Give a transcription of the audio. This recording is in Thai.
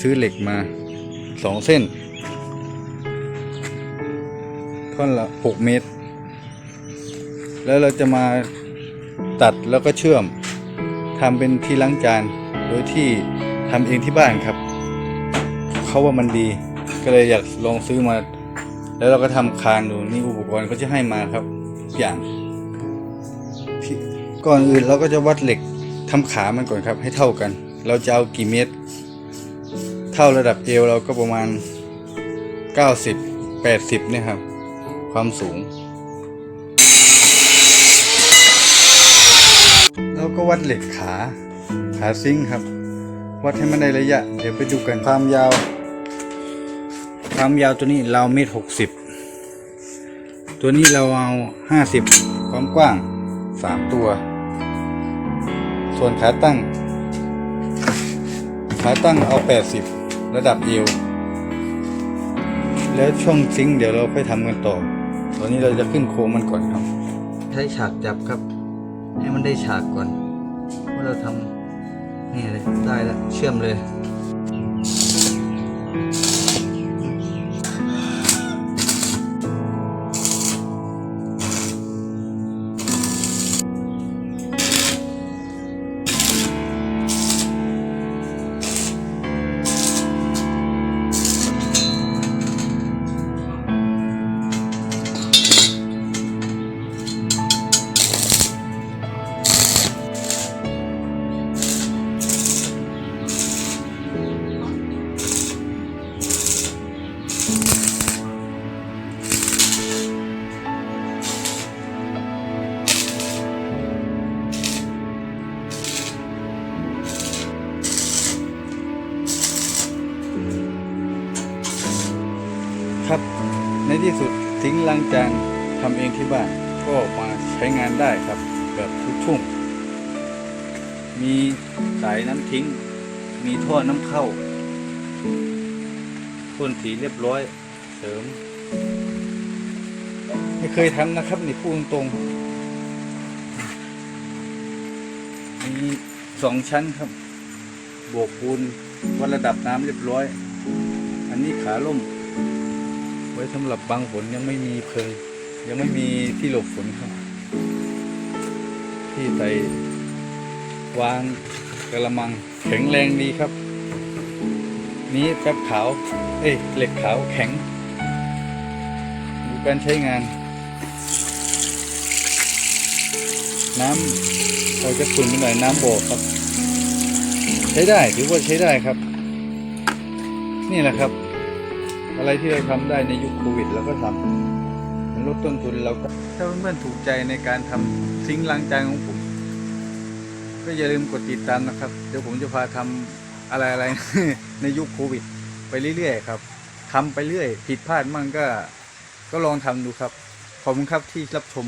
ซื้อเหล็กมาสองเส้น ท่อนละหกเมตร แล้วเราจะมาตัดแล้วก็เชื่อมทำเป็นที่ล้างจาน โดยที่ทำเองที่บ้านครับ เขาว่ามันดีก็เลยอยากลองซื้อมา แล้วเราก็ทำคานดูนี่อุปกรณ์เขาจะให้มาครับอย่างก่อนอื่นเราก็จะวัดเหล็กทำขามันก่อนครับ ให้เท่ากัน เราจะเอากี่เมตร เท่าระดับเอวเราก็ประมาณ 90 80 เนี่ยครับ ความสูง แล้วก็วัดเหล็กขา ขาซิงครับ วัดให้มันได้ระยะ เดี๋ยวไปดูกันความยาว ความยาวตัวนี้เราเมตรหกสิบตัวนี้เราเอาห้าสิบความกว้างสามตัว ส่วนขาตั้งขาตั้งเอาแปดสิบ ระดับเอว แล้วช่องซิงค์เดี๋ยวเราค่อยทำกันต่อ ตอนนี้เราจะขึ้นโค้งมันก่อนครับ ใช้ฉากจับครับ ให้มันได้ฉากก่อนว่าเราทำนี่เลยได้แล้วเชื่อมเลย ครับ ในที่สุดทิ้งล้างจานทำเองที่บ้านก็มาใช้งานได้ครับ แบบทุกทุ่งมีสายน้ำทิ้ง มีท่อน้ำเข้าพ่นสีเรียบร้อย เสริม ไม่เคยทำนะครับนี่พูดตรงๆมีสองชั้นครับ บวกปูนวัดระดับน้ำเรียบร้อย อันนี้ขาล่ม ว้สำหรับบางฝนยังไม่มีเพลิงยังไม่มีที่หลบฝนครับ ที่ใส่วางกระมังแข็งแรงดีครับ นี้แป๊บขาว เอ้ยเหล็กขาวแข็งดูการใช้งาน น้ำเราจะขุ่นไปหน่อยน้ำโบกครับ ใช้ได้ถือว่าใช้ได้ครับ นี่แหละครับ อะไรที่เราทำได้ในยุคโควิดเราก็ทำมันลดต้นทุนเราก็ถ้าเพื่อนๆถูกใจในการทำซิงค์ล้างจานของผมก็อย่าลืมกดติดตามนะครับ เดี๋ยวผมจะพาทำอะไรๆในยุคโควิด ไปเรื่อยๆครับทำไปเรื่อย ผิดพลาดมั่งก็ก็ลองทำดูครับ ขอบคุณครับที่รับชม